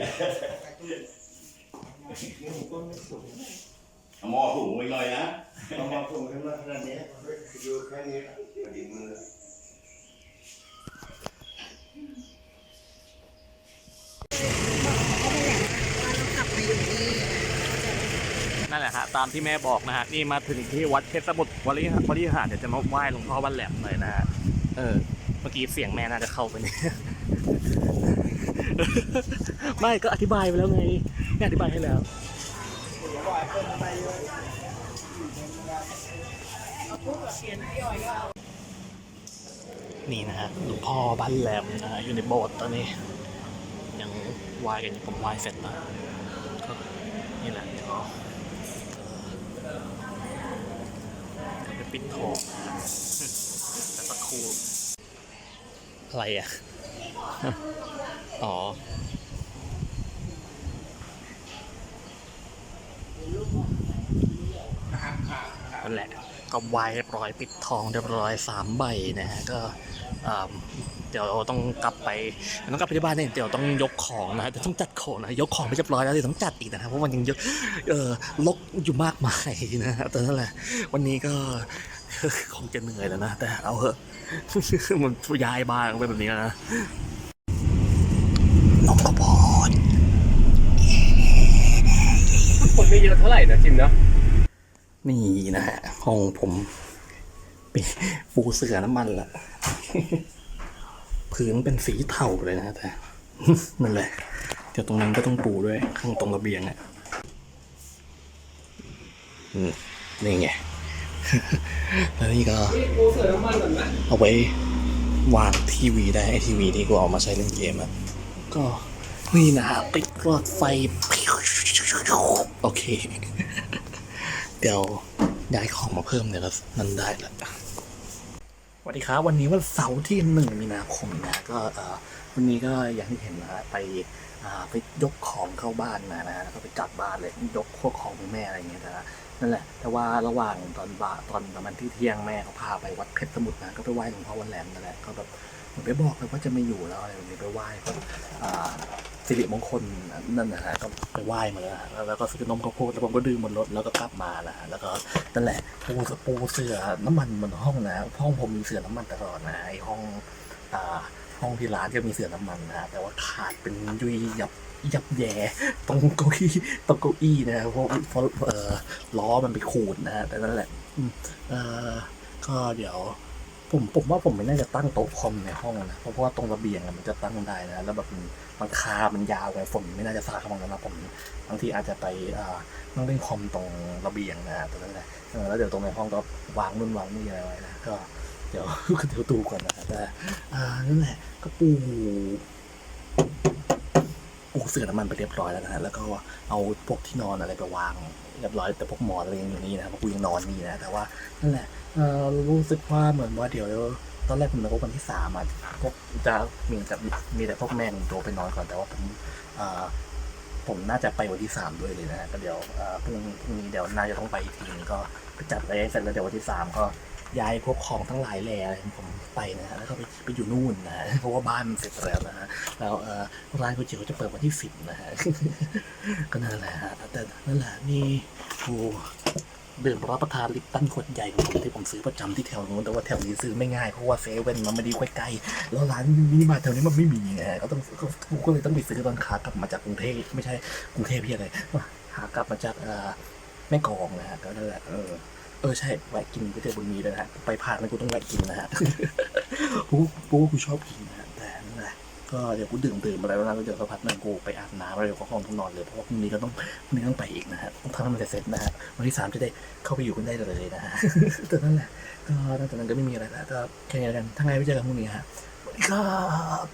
อะนี่ผมก็ไม่สูงเอาหม้อถุงไว้หน่อยนะเอามาสูงขึ้นมาขนาดนี้อยู่แค่นี้พอดีมือนั่นแหละฮะตามที่แม่บอกนะฮะนี่มาถึงที่วัดเพชรสมุทรวริวริหารเดี๋ยวจะมาไหว้หลวงพ่อวันแหลมหน่อยนะฮะเออ เมื่อกี้เสียงแม่น่าจะเข้าไปเนี่ย ไม่ก็อธิบายไปแล้วไงแม่อธิบายให้แล้วนี่นะฮะหลวงพ่อบ้านแหลมนะฮะอยู่ในโบสถ์ตอนนี้ ยังไหว้กันอยู่ผมไหว้เสร็จแล้วก็นี่แหละเดี๋ยวเอ่อเดี๋ยวไปปิดทองแต่สักครู่อะไรอะ อ๋อนั่นแหละก็ไหว้เรียบร้อยปิดทองเรียบร้อยสามใบนะฮะก็อ่าเดี๋ยวต้องกลับไปต้องกลับไปที่บ้านเนี่ยเดี๋ยวต้องยกของนะฮะเดี๋ยวต้องจัดของนะยกของไปเรียบร้อยแล้วเดี๋ยวต้องจัดอีกนะครับเพราะมันยังเยอะเออลกอยู่มากมายนะฮะแต่นั่นแหละวันนี้ก็คงจะเหนื่อยแล้วนะแต่เอาเถอะมันย้ายบ้านไปแบบนี้แล้วนะ น้องกระพรคนไม่เยอะเท่าไหร่นะจิมเนาะนี่นะฮะห้องผมเป็นปูเสือน้ำมันละพื้นเป็นสีเทาเลยนะแต่นั่นแหละเดี๋ยวตรงนั้นก็ต้องปูด้วยข้างตรงระเบียงอะอืมนี่ไงแล้วนี่ก็ปูเสือน้ำมันเหมือนไหมเอาไว้วางทีวีได้ไอทีวีที่กูเอามาใช้เล่นเกมอะ ก็นี่นะฮะติดหลอดไฟ โอเค เดี๋ยวย้ายของมาเพิ่มเดี๋ยวก็นั่นได้ละสวัสดีครับ วันนี้วันเสาร์ที่หนึ่งมีนาคมนะก็เอ่อ วันนี้ก็อย่างที่เห็นนะฮะไปไปยกของเข้าบ้านมานะฮะแล้วก็ไปจัดบ้านเลยยกพวกของแม่อะไรอย่างเงี้ยนะนั่นแหละ แต่ว่าระหว่างตอนบ่ายตอนประมาณที่เที่ยงแม่เขาพาไปวัดเพชรสมุทรนะก็ไปไหว้หลวงพ่อวันแหลมนั่นแหละก็แบบเหมือนไปบอกเลยว่าจะไม่อยู่แล้วอะไรแบบนี้ไปไหว้ก็สิริมงคลนั่นนะฮะก็ไปไหว้มาแล้วแล้วก็ซื้อนมข้าวโพดแล้วผมก็ดื่มบนรถแล้วก็กลับมานะแล้วก็นั่นแหละปูปูเสือน้ำมันบนห้องนะห้องผมมีเสือน้ำมันตลอดนะไอห้องอ่า ห้องที่ร้านก็มีเสือน้ำมันนะแต่ว่าขาดเป็นยุยยับยับแย่ตรงเก้าอี้ตรงเก้าอี้นะเพราะเพราะเอ่อล้อมันไปขูดนะฮะแต่นั่นแหละอืมเอ่อก็เดี๋ยว ผมผมว่าผมไม่น่าจะตั้งโต๊ะคอมในห้องนะเพราะว่าตรงระเบียงอะมันจะตั้งได้นะแล้วแบบมันคามันยาวไงฝนไม่น่าจะสาดเข้ามาแล้วนะผมบางทีอาจจะไปอ่านั่งเล่นคอมตรงระเบียงนะฮะแต่นั่นแหละแล้วเดี๋ยวตรงในห้องก็วางนู่นวางนี่อะไรไว้นะก็ เดี๋ยวเดี๋ยวดูก่อนนะแต่อ่านั่นแหละก็ปูปูเสื่อน้ำมันไปเรียบร้อยแล้วนะฮะแล้วก็เอาพวกที่นอนอะไรไปวางเรียบร้อยแต่พวกหมอนอะไรยังอยู่นี่นะครับเพราะกูยังนอนนี่นะแต่ว่านั่นแหละเอ่อรู้สึกว่าเหมือนว่าเดี๋ยวตอนแรกผมนึกว่าวันที่สามอะพวกจะมีแต่มีแต่พวกแม่ของโจไปนอนก่อนแต่ว่าผมเอ่อผมน่าจะไปวันที่สามด้วยเลยนะฮะก็เดี๋ยวเอ่อพรุ่งพรุ่งนี้เดี๋ยวน่าจะต้องไปอีกทีนึงก็จัดอะไรเสร็จแล้วเดี๋ยววันที่สามก็ ย้ายพวกของทั้งหลายแหล่อะไรของผมไปนะฮะแล้วก็ไปไปอยู่นู่นนะฮะเพราะว่าบ้านมันเสร็จแล้วนะฮะแล้วเอ่อร้านก๋วยเตี๋ยวจะเปิดวันที่สิบนะฮะ ก็นั่นแหละฮะแต่นั่นแหละนี่กูดื่มรับประทานลิปตันขวดใหญ่ของผมที่ผมซื้อประจำที่แถวนู้นแต่ว่าแถวนี้ซื้อไม่ง่ายเพราะว่าเซเว่นมันไม่ได้ใกล้ๆแล้วร้านมินิมาร์ทแถวนี้มันไม่มีไงก็ต้องก็กูก็เลยต้องไปซื้อตอนขากลับมาจากกรุงเทพไม่ใช่กรุงเทพพี่อะไรขากลับมาจากเอ่อแม่กองนะฮะก็นั่นแหละเออ เออใช่แวะกินก๋วยเตี๋ยวบุญมีด้วยนะฮะไปผ่านแล้วกูต้องแวะกินนะฮะกูกูกูชอบกินนะแต่นั่นแหละก็เดี๋ยวกูดื่มดื่มอะไรแล้วนะเดี๋ยวสักพักนึงกูไปอาบน้ำแล้วเดี๋ยวก็ห้องทุนอนเลยเพราะว่าพรุ่งนี้ก็ต้องพรุ่งนี้ต้องไปอีกนะฮะต้องทำให้มันเสร็จนะฮะวันที่สามจะได้เข้าไปอยู่กันได้เลยนะฮะแต่นั่นแหละก็นอกจากนั้นก็ไม่มีอะไรแล้วก็แค่นี้แล้วกันถ้าไงไว้เจอกันพรุ่งนี้ฮะสวัสดีครับ